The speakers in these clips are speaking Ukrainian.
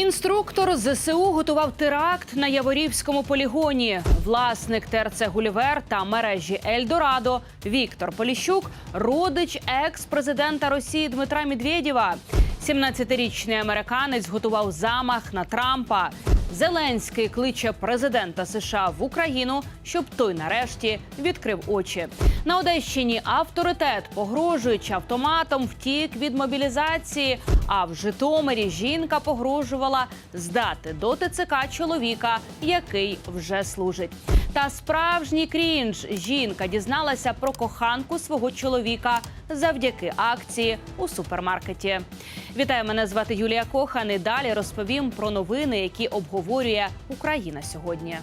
Інструктор ЗСУ готував теракт на Яворівському полігоні. Власник ТРЦ Гулівер та мережі Ельдорадо Віктор Поліщук, родич екс-президента Росії Дмитра Медведєва. 17-річний американець готував замах на Трампа. Зеленський кличе президента США в Україну, щоб той нарешті відкрив очі. На Одещині авторитет, погрожуючи автоматом, втік від мобілізації. А в Житомирі жінка погрожувала здати до ТЦК чоловіка, який вже служить. Та справжній крінж жінка дізналася про коханку свого чоловіка завдяки акції у супермаркеті. Вітаю, мене звати Юлія Кохан. І далі розповім про новини, які обговорює Україна сьогодні.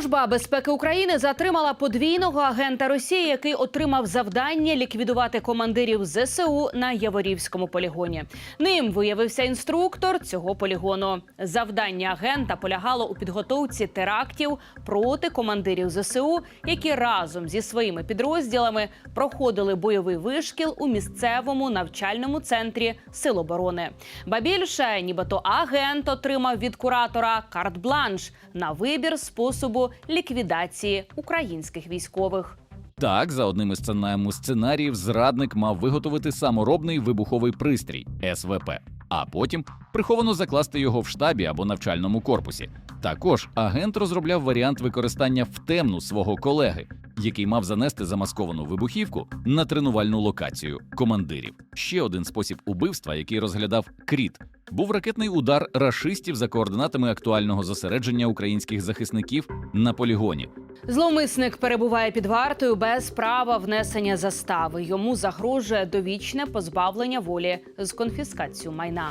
Служба безпеки України затримала подвійного агента Росії, який отримав завдання ліквідувати командирів ЗСУ на Яворівському полігоні. Ним виявився інструктор цього полігону. Завдання агента полягало у підготовці терактів проти командирів ЗСУ, які разом зі своїми підрозділами проходили бойовий вишкіл у місцевому навчальному центрі Сил оборони. Ба більше, нібито агент отримав від куратора карт-бланш на вибір способу ліквідації українських військових. Так, за одним із сценаріїв зрадник мав виготовити саморобний вибуховий пристрій СВП, а потім приховано закласти його в штабі або навчальному корпусі. Також агент розробляв варіант використання в темну свого колеги, який мав занести замасковану вибухівку на тренувальну локацію командирів. Ще один спосіб убивства, який розглядав Кріт, був ракетний удар рашистів за координатами актуального зосередження українських захисників на полігоні. Зловмисник перебуває під вартою без права внесення застави. Йому загрожує довічне позбавлення волі з конфіскацією майна.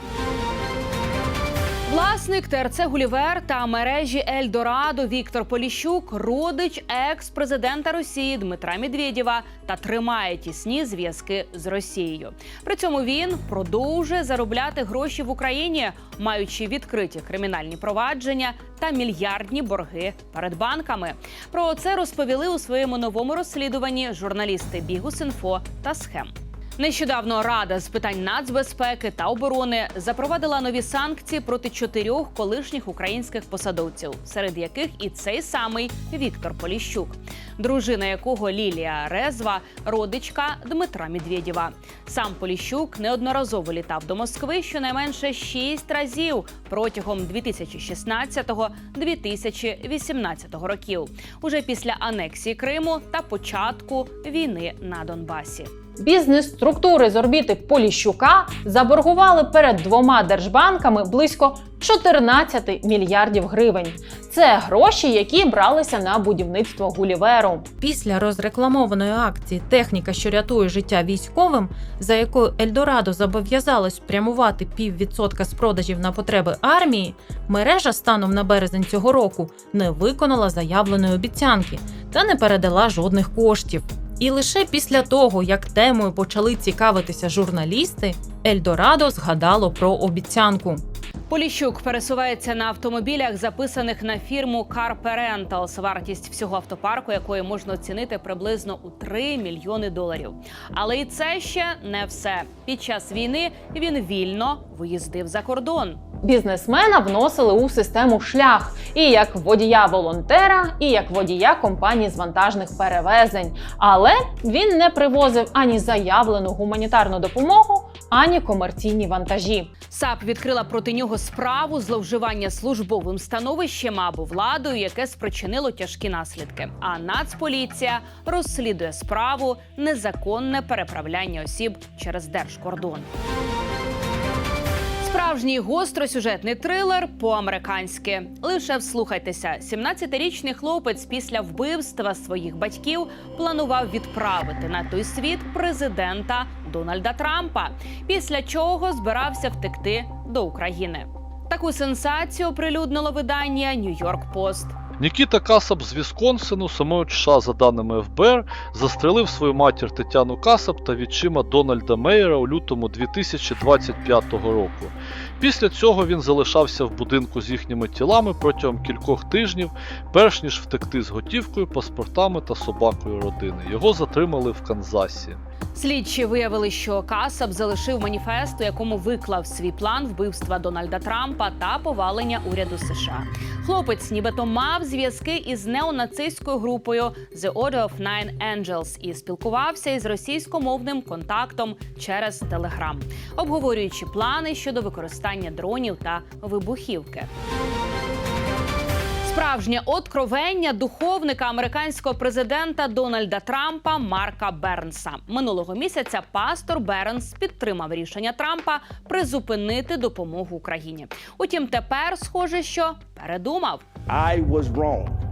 Власник ТРЦ Гулівер та мережі Ельдорадо Віктор Поліщук, родич екс-президента Росії Дмитра Медведєва та тримає тісні зв'язки з Росією. При цьому він продовжує заробляти гроші в Україні, маючи відкриті кримінальні провадження та мільярдні борги перед банками. Про це розповіли у своєму новому розслідуванні журналісти Бігус.Інфо та Схем. Нещодавно Рада з питань нацбезпеки та оборони запровадила нові санкції проти чотирьох колишніх українських посадовців, серед яких і цей самий Віктор Поліщук, дружина якого Лілія Резва, родичка Дмитра Медведєва. Сам Поліщук неодноразово літав до Москви щонайменше шість разів протягом 2016-2018 років, уже після анексії Криму та початку війни на Донбасі. Бізнес-структури з орбіти Поліщука заборгували перед двома держбанками близько 14 мільярдів гривень. Це гроші, які бралися на будівництво Гуліверу. Після розрекламованої акції Техніка, що рятує життя військовим, за якою Ельдорадо зобов'язалось спрямувати піввідсотка з продажів на потреби армії, мережа станом на березень цього року не виконала заявленої обіцянки та не передала жодних коштів. І лише після того, як темою почали цікавитися журналісти, Ельдорадо згадало про обіцянку. Поліщук пересувається на автомобілях, записаних на фірму Car Rentals, вартість всього автопарку, якої можна оцінити приблизно у 3 мільйони доларів. Але і це ще не все. Під час війни він вільно виїздив за кордон. Бізнесмена вносили у систему шлях і як водія-волонтера, і як водія компанії з вантажних перевезень. Але він не привозив ані заявлену гуманітарну допомогу, ані комерційні вантажі. САП відкрила проти нього справу зловживання службовим становищем або владою, яке спричинило тяжкі наслідки. А Нацполіція розслідує справу незаконне переправляння осіб через держкордон. Справжній гостросюжетний трилер по-американськи. Лише вслухайтеся: 17-річний хлопець після вбивства своїх батьків планував відправити на той світ президента Дональда Трампа, після чого збирався втекти до України. Таку сенсацію оприлюднило видання Нью-Йорк Пост. Нікіта Касап з Вісконсину, самої США, за даними ФБР, застрелив свою матір Тетяну Касап та відчима Дональда Мейера у лютому 2025 року. Після цього він залишався в будинку з їхніми тілами протягом кількох тижнів, перш ніж втекти з готівкою, паспортами та собакою родини. Його затримали в Канзасі. Слідчі виявили, що Касаб залишив маніфест, у якому виклав свій план вбивства Дональда Трампа та повалення уряду США. Хлопець, нібито мав зв'язки із неонацистською групою The Order of Nine Angels і спілкувався із російськомовним контактом через Телеграм, обговорюючи плани щодо використання дронів та вибухівки. Справжнє откровення духовника американського президента Дональда Трампа Марка Бернса минулого місяця. Пастор Бернс підтримав рішення Трампа призупинити допомогу Україні. Утім, тепер схоже, що передумав. I was wrong.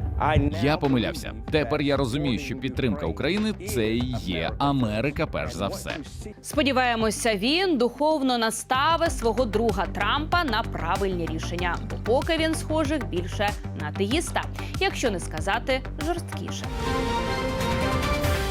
Я помилявся. Тепер я розумію, що підтримка України це і є Америка, перш за все. Сподіваємося, він духовно наставить свого друга Трампа на правильні рішення, бо поки він схожих більше на теїста, якщо не сказати жорсткіше.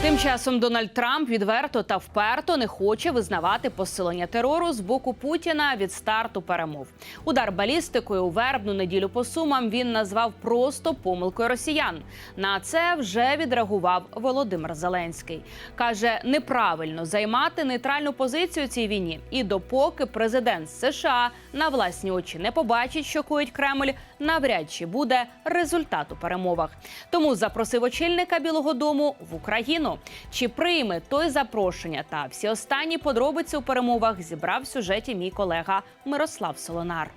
Тим часом Дональд Трамп відверто та вперто не хоче визнавати посилення терору з боку Путіна від старту перемов. Удар балістикою у вербну неділю по сумам він назвав просто помилкою росіян. На це вже відреагував Володимир Зеленський. каже, неправильно займати нейтральну позицію цій війні. І допоки президент США на власні очі не побачить, що коїть Кремль, навряд чи буде результат у перемовах. Тому запросив очільника Білого Дому в Україну. Чи прийме той запрошення та всі останні подробиці у перемовах зібрав в сюжеті мій колега Мирослав Солонар.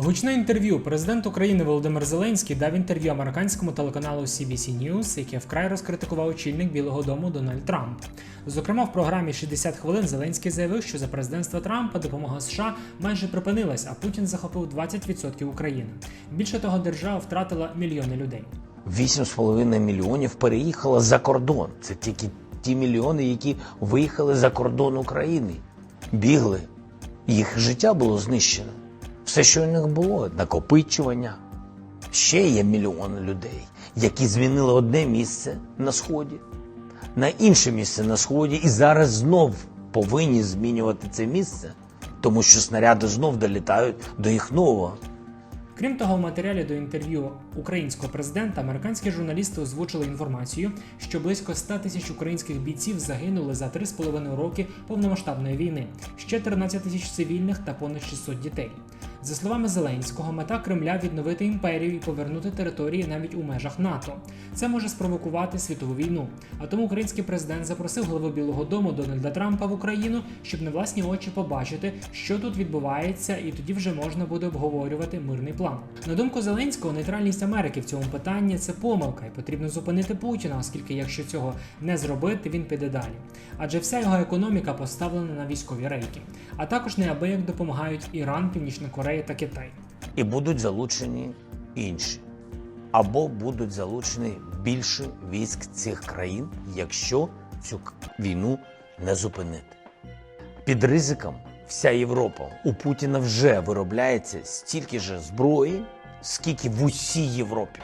Гучне інтерв'ю президент України Володимир Зеленський дав інтерв'ю американському телеканалу CBC News, яке вкрай розкритикував очільник Білого Дому Дональд Трамп. Зокрема, в програмі «60 хвилин Зеленський заявив, що за президентства Трампа допомога США майже припинилась, а Путін захопив 20% України. Більше того, держава втратила мільйони людей. 8,5 мільйонів переїхало за кордон. Це тільки ті мільйони, які виїхали за кордон України. Бігли. Їх життя було знищено. Все, що у них було, накопичування. Ще є мільйони людей, які змінили одне місце на сході, на інше місце на сході, і зараз знов повинні змінювати це місце, тому що снаряди знов долітають до їх нового. Крім того, в матеріалі до інтерв'ю українського президента американські журналісти озвучили інформацію, що близько 100 тисяч українських бійців загинули за 3,5 роки повномасштабної війни, ще 13 тисяч цивільних та понад 600 дітей. За словами Зеленського, мета Кремля відновити імперію і повернути території навіть у межах НАТО. Це може спровокувати світову війну. А тому український президент запросив главу Білого Дому Дональда Трампа в Україну, щоб на власні очі побачити, що тут відбувається, і тоді вже можна буде обговорювати мирний план. На думку Зеленського, нейтральність Америки в цьому питанні це помилка, і потрібно зупинити Путіна, оскільки якщо цього не зробити, він піде далі. Адже вся його економіка поставлена на військові рейки, а також неабияк допомагають Іран, Північна Корея та Китаю. і будуть залучені інші, або будуть залучені більше військ цих країн, якщо цю війну не зупинити. Під ризиком вся Європа у Путіна вже виробляється стільки ж зброї, скільки в усій Європі.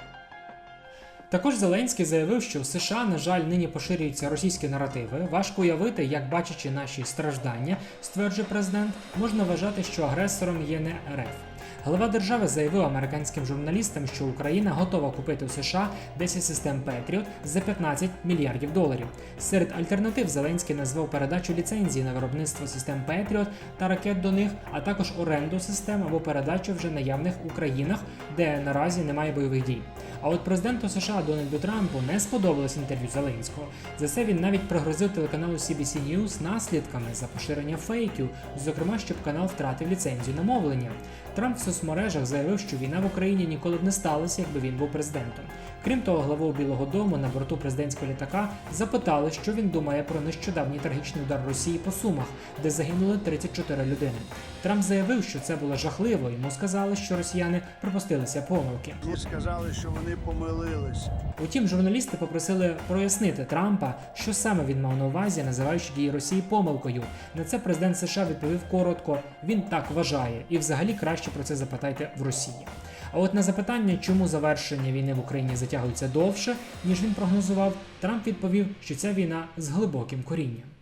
Також Зеленський заявив, що в США, на жаль, нині поширюються російські наративи. Важко уявити, як бачачи наші страждання, стверджує президент, можна вважати, що агресором є не РФ. Глава держави заявив американським журналістам, що Україна готова купити у США 10 систем Петріот за 15 мільярдів доларів. Серед альтернатив Зеленський назвав передачу ліцензії на виробництво систем Петріот та ракет до них, а також оренду систем або передачу вже наявних у країнах, де наразі немає бойових дій. А от президенту США Дональду Трампу не сподобалось інтерв'ю Зеленського. За це він навіть пригрозив телеканалу CBC News наслідками за поширення фейків, зокрема, щоб канал втратив ліцензію на мовлення. Трамп в соцмережах заявив, що війна в Україні ніколи б не сталася, якби він був президентом. Крім того, главу Білого Дому на борту президентського літака запитали, що він думає про нещодавній трагічний удар Росії по Сумах, де загинули 34 людини. Трамп заявив, що це було жахливо. Йому сказали, що росіяни припустилися помилки. Сказали, що вони помилились. Утім, журналісти попросили прояснити Трампа, що саме він мав на увазі, називаючи дії Росії помилкою. На це президент США відповів коротко: він так вважає, і взагалі краще про це запитайте в Росії. А от на запитання, чому завершення війни в Україні затягується довше, ніж він прогнозував, Трамп відповів, що ця війна з глибоким корінням.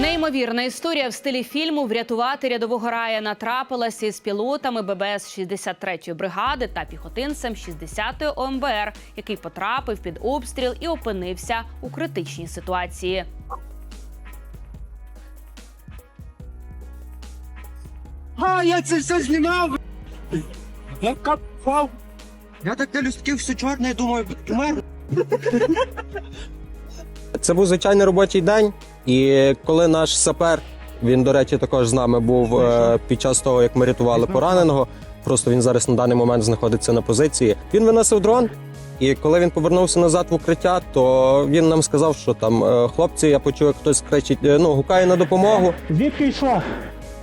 Неймовірна історія в стилі фільму Врятувати рядового Рая трапилася із пілотами ББС 63-ї бригади та піхотинцем 60-ї ОМБР, який потрапив під обстріл і опинився у критичній ситуації. А, я це все знімав. Я копав. Я так на люстків все чорне, думаю, умер. Це був звичайний робочий день, і коли наш сапер, він, до речі, також з нами був е, під час того, як ми рятували пораненого. Просто він зараз на даний момент знаходиться на позиції. Він виносив дрон. І коли він повернувся назад в укриття, то він нам сказав, що там е, хлопці, я почув, як хтось кричить, е, ну гукає на допомогу. Звідки йшов?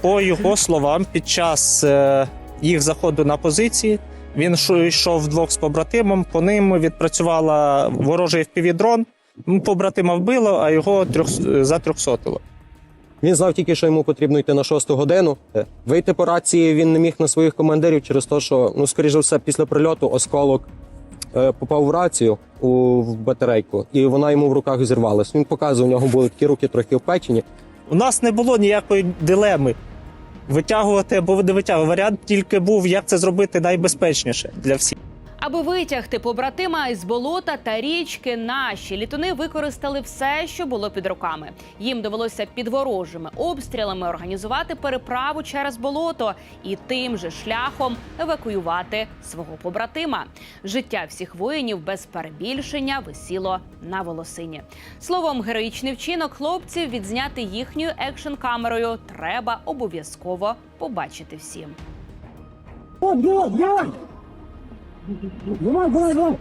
По його словам, під час е, їх заходу на позиції він шо- йшов вдвох з побратимом. По ним відпрацювала ворожий впівдрон. Побратима вбило, а його трьох, затрьохсотило. Він знав тільки, що йому потрібно йти на шосту годину. Е, Вийти по рації він не міг на своїх командирів через те, що, ну, скоріш за все, після прильоту осколок е, попав в рацію у в батарейку, і вона йому в руках зірвалась. Він показував, у нього були такі руки трохи опечені. У нас не було ніякої дилеми витягувати або не витягувати. Варіант тільки був, як це зробити найбезпечніше для всіх. Аби витягти побратима із болота та річки, наші літуни використали все, що було під руками. Їм довелося під ворожими обстрілами організувати переправу через болото і тим же шляхом евакуювати свого побратима. Життя всіх воїнів без перебільшення висіло на волосині. Словом, героїчний вчинок хлопців відзняти їхньою екшн камерою треба обов'язково побачити всім. О, Давай, давай, давай!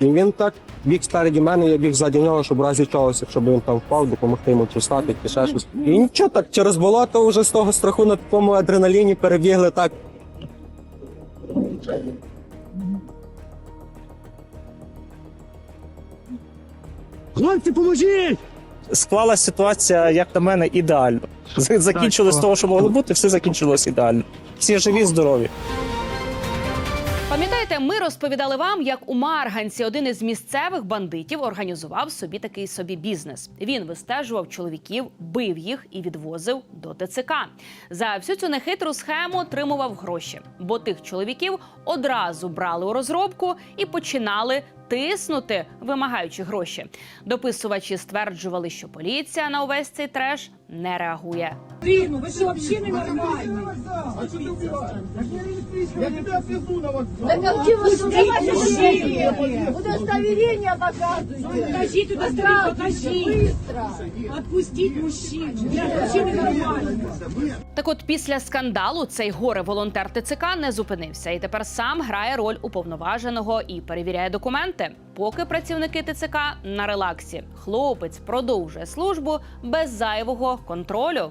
І він так біг спереді мене, я біг ззаді нього, щоб разі чогось, якщо б він там впав, допомогти йому чи стати, чи ще щось. І нічого так, через болото вже з того страху на такому адреналіні перебігли так. Хлопці, поможіть! Склалася ситуація, як на мене, ідеально. Закінчилось з того, що могло бути, все закінчилось ідеально. Всі живі, здорові. Пам'ятаєте, ми розповідали вам, як у Марганці один із місцевих бандитів організував собі такий собі бізнес. Він вистежував чоловіків, бив їх і відвозив до ТЦК. За всю цю нехитру схему отримував гроші, бо тих чоловіків одразу брали у розробку і починали тиснути, вимагаючи гроші. Дописувачі стверджували, що поліція на увесь цей треш не реагує. Удостоверение показывайте. Покажите удостоверение, покажите. Отпустить мужчин. Мужчины нормальные. Так от після скандалу цей горе волонтер ТЦК не зупинився і тепер сам грає роль уповноваженого і перевіряє документи. Поки працівники ТЦК на релаксі. Хлопець продовжує службу без зайвого контролю.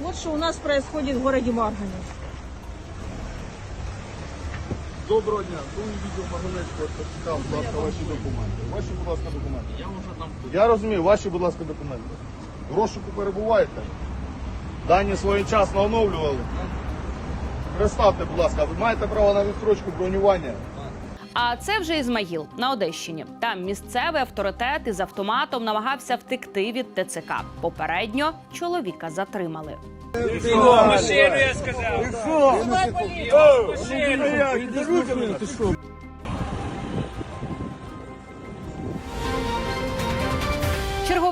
Вот что у нас происходит в городе Маргане. Доброго дня. Другий відділ Марганецького цікав, будь ласка, ваші документи. Ваші, будь ласка, документи. Я вже там. Я розумію, ваші, будь ласка, документи. В розшуку перебуваєте? Дані своєчасно оновлювали. Представте, будь ласка, ви маєте право на відстрочку бронювання. А це вже Ізмаїл на Одещині. Там місцевий авторитет із автоматом намагався втекти від ТЦК. Попередньо чоловіка затримали.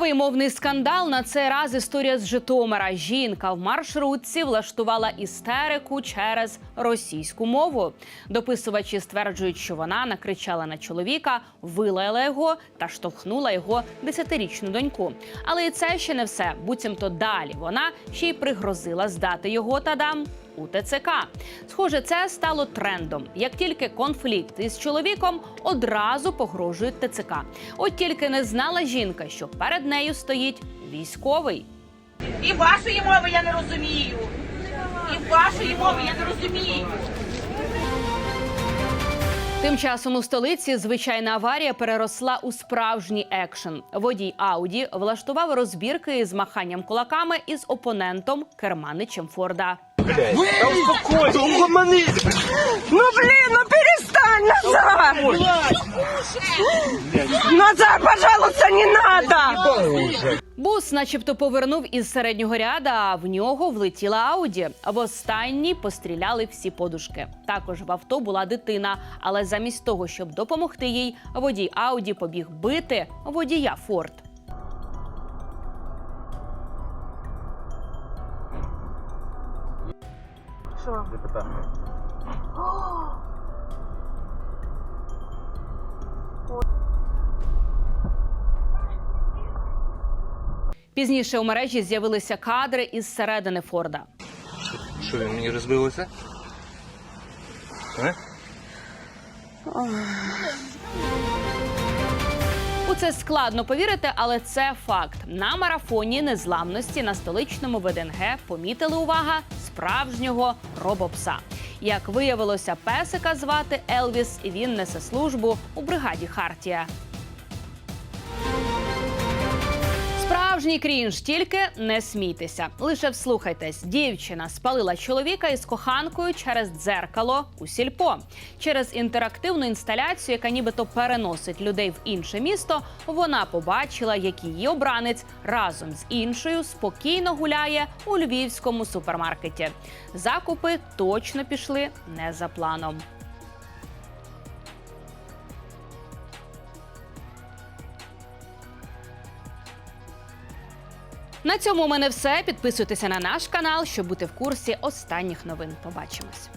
Черговий мовний скандал на цей раз історія з Житомира. Жінка в маршрутці влаштувала істерику через російську мову. Дописувачі стверджують, що вона накричала на чоловіка, вилаяла його та штовхнула його десятирічну доньку. Але і це ще не все. Буцімто далі вона ще й пригрозила здати його та дам у ТЦК. Схоже, це стало трендом. Як тільки конфлікт із чоловіком одразу погрожують ТЦК. От тільки не знала жінка, що перед нею стоїть військовий. І вашої мови я не розумію. І вашої мови я не розумію. Тим часом у столиці звичайна аварія переросла у справжній екшен. Водій Ауді влаштував розбірки із маханням кулаками із опонентом керманичем Форда. Ну блин, ну перестань, Назар! Назар, пожалуйста, не надо! Бус, начебто, повернув із середнього ряда, а в нього влетіла Ауді. В останній постріляли всі подушки. Також в авто була дитина, але замість того, щоб допомогти їй, водій Ауді побіг бити водія Форд. Пізніше у мережі з'явилися кадри із середини Форда. Що він мені розбилося? У це складно повірити, але це факт. На марафоні незламності на столичному ВДНГ помітили увага справжнього робопса. Як виявилося, песика звати Елвіс, і він несе службу у бригаді Хартія. Справжній крінж, тільки не смійтеся. Лише вслухайтесь. Дівчина спалила чоловіка із коханкою через дзеркало у сільпо. Через інтерактивну інсталяцію, яка нібито переносить людей в інше місто, вона побачила, як її обранець разом з іншою спокійно гуляє у львівському супермаркеті. Закупи точно пішли не за планом. На цьому у мене все. Підписуйтеся на наш канал, щоб бути в курсі останніх новин. Побачимось.